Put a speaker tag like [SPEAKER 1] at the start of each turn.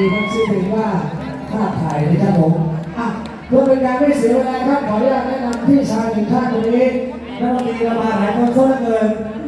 [SPEAKER 1] มีทั้งชื่อเพลงว่าภาพถ่ายนะครับผมอะเพื่อเป็นการไม่เสียเวลาครับขออนุญาตแนะนำพี่ชายหนึ่งท่านคนนี้นักดนตรีเรามาหลายคนซะเหลือเกินุน